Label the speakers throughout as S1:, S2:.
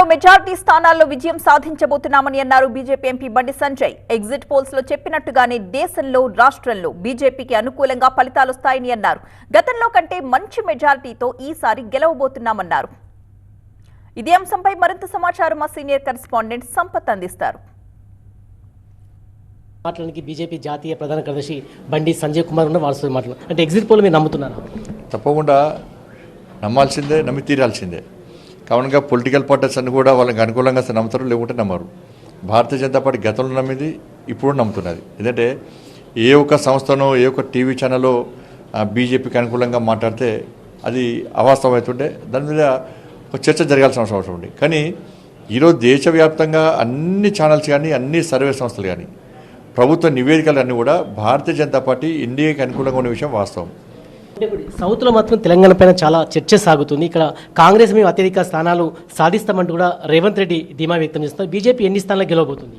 S1: తెలంగాణలో మెజార్టీ స్థానాల్లో విజయం సాధించబోతున్నామని అన్నారు BJP MP Bandi Sanjay. Exit పోల్స్లో చెప్పినట్టుగానే దేశంలో రాష్ట్రంలో బీజేపీకి అనుకూలంగా ఫలితాలు వస్తాయని అన్నారు. గతంలో కంటే మంచి మెజార్టీతో ఈసారి గెలవబోతున్నామన్నారు. ఇదే అంశంపై మరింత సమాచారం మా సీనియర్ కరెస్పాండెంట్ సంపత్ అందిస్తారు.
S2: మాట్లాడడానికి బీజేపీ జాతీయ ప్రధాన కార్యదర్శి బండి సంజయ్ కుమార్ ఉన్న వారసులు మాట్లాడు అంటే ఎగ్జిట్ పోల్ మీరు నమ్ముతున్నారు?
S3: తప్పకుండా నమ్మాల్సిందే నమ్మి తీరాల్సిందే. కావునగా పొలిటికల్ పార్టీస్ అన్ని కూడా వాళ్ళకి అనుకూలంగా అసలు నమ్ముతారు లేకుంటే నమ్మరు. భారతీయ జనతా పార్టీ గతంలో నమ్మింది ఇప్పుడు నమ్ముతున్నది. ఎందుకంటే ఏ ఒక్క సంస్థనో ఏ ఒక్క టీవీ ఛానల్లో బీజేపీకి అనుకూలంగా మాట్లాడితే అది అవాస్తవం అవుతుంటే దాని మీద ఒక చర్చ జరగాల్సిన అవసరం ఉంది. కానీ ఈరోజు దేశవ్యాప్తంగా అన్ని ఛానల్స్ కానీ అన్ని సర్వే సంస్థలు కానీ ప్రభుత్వ నివేదికలు అన్నీ కూడా భారతీయ జనతా పార్టీ ఇండియాకి అనుకూలంగా ఉన్న విషయం వాస్తవం.
S2: సౌత్లో మాత్రం తెలంగాణ పైన చాలా చర్చ సాగుతుంది. ఇక్కడ కాంగ్రెస్ మేము అత్యధిక స్థానాలు సాధిస్తామంటూ కూడా రేవంత్ రెడ్డి ధీమా వ్యక్తం చేస్తున్నారు. బీజేపీ ఎన్ని స్థానాలు గెలవబోతుంది?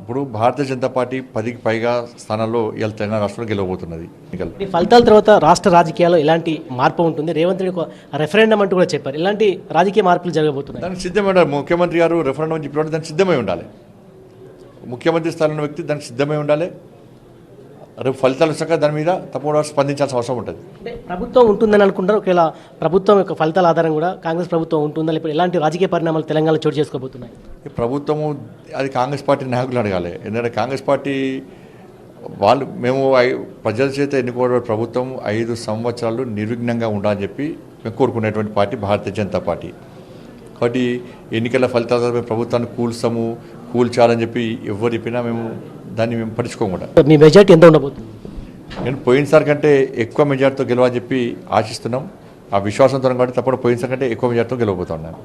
S3: ఇప్పుడు భారతీయ జనతా పార్టీ పదికి పైగా స్థానాల్లో ఇవాళ తెలంగాణ రాష్ట్రంలో గెలవబోతున్నది. ఎన్నికలు.
S2: ఫలితాల తర్వాత రాష్ట్ర రాజకీయాల్లో ఎలాంటి మార్పు ఉంటుంది? రేవంత్ రెడ్డి ఒక రెఫరెండం అంటూ కూడా చెప్పారు. ఇలాంటి రాజకీయ మార్పులు జరగబోతున్నాయి?
S3: దానికి సిద్ధమై ఉండాలి ముఖ్యమంత్రి గారు రెఫరెండం చెప్పినప్పుడు దానికి సిద్ధమై ఉండాలి. ముఖ్యమంత్రి ఉన్న వ్యక్తి దానికి సిద్ధమై ఉండాలి. రేపు ఫలితాలు వచ్చాక దాని మీద తప్పకుండా స్పందించాల్సిన అవసరం ఉంటుంది.
S2: ప్రభుత్వం ఉంటుందని అనుకుంటారు. ఒకవేళ ప్రభుత్వం యొక్క ఫలితాల ఆధారం కూడా కాంగ్రెస్ ప్రభుత్వం ఉంటుందా లేకపోతే ఎలాంటి రాజకీయ పరిణామాలు తెలంగాణలో చోటు చేసుకోబోతున్నాయి?
S3: ప్రభుత్వము అది కాంగ్రెస్ పార్టీ నాయకులు అడగాలి. ఎందుకంటే కాంగ్రెస్ పార్టీ వాళ్ళు మేము ప్రజల చేత ఎన్నుకోవడం ప్రభుత్వం ఐదు సంవత్సరాలు నిర్విఘ్నంగా ఉండాలని చెప్పి మేము కోరుకునేటువంటి పార్టీ భారతీయ జనతా పార్టీ. కాబట్టి ఎన్నికల ఫలితాల మేము ప్రభుత్వాన్ని కూల్స్తాము కూల్చాలని చెప్పి ఎవరు చెప్పినా మేము దాన్ని మేము పట్టించుకోకుండా
S2: మీ మెజార్టీ ఎంత ఉండబోతుంది?
S3: నేను పోయినసారి కంటే ఎక్కువ మెజార్టీతో గెలవని చెప్పి ఆశిస్తున్నాం. ఆ విశ్వాసంతో కాబట్టి తప్పకుండా పోయినసారి కంటే ఎక్కువ మెజార్టీతో గెలవబోతున్నాను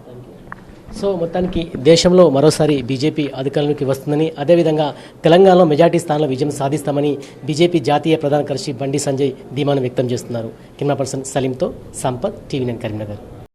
S2: సో మొత్తానికి దేశంలో మరోసారి బీజేపీ అధికారంలోకి వస్తుందని అదేవిధంగా తెలంగాణలో మెజార్టీ స్థానంలో విజయం సాధిస్తామని బీజేపీ జాతీయ ప్రధాన కార్యదర్శి బండి సంజయ్ ధీమాను వ్యక్తం చేస్తున్నారు. కెమెరా పర్సన్ సలీంతో సంపత్ టీవీ నైన్ కరీంనగర్.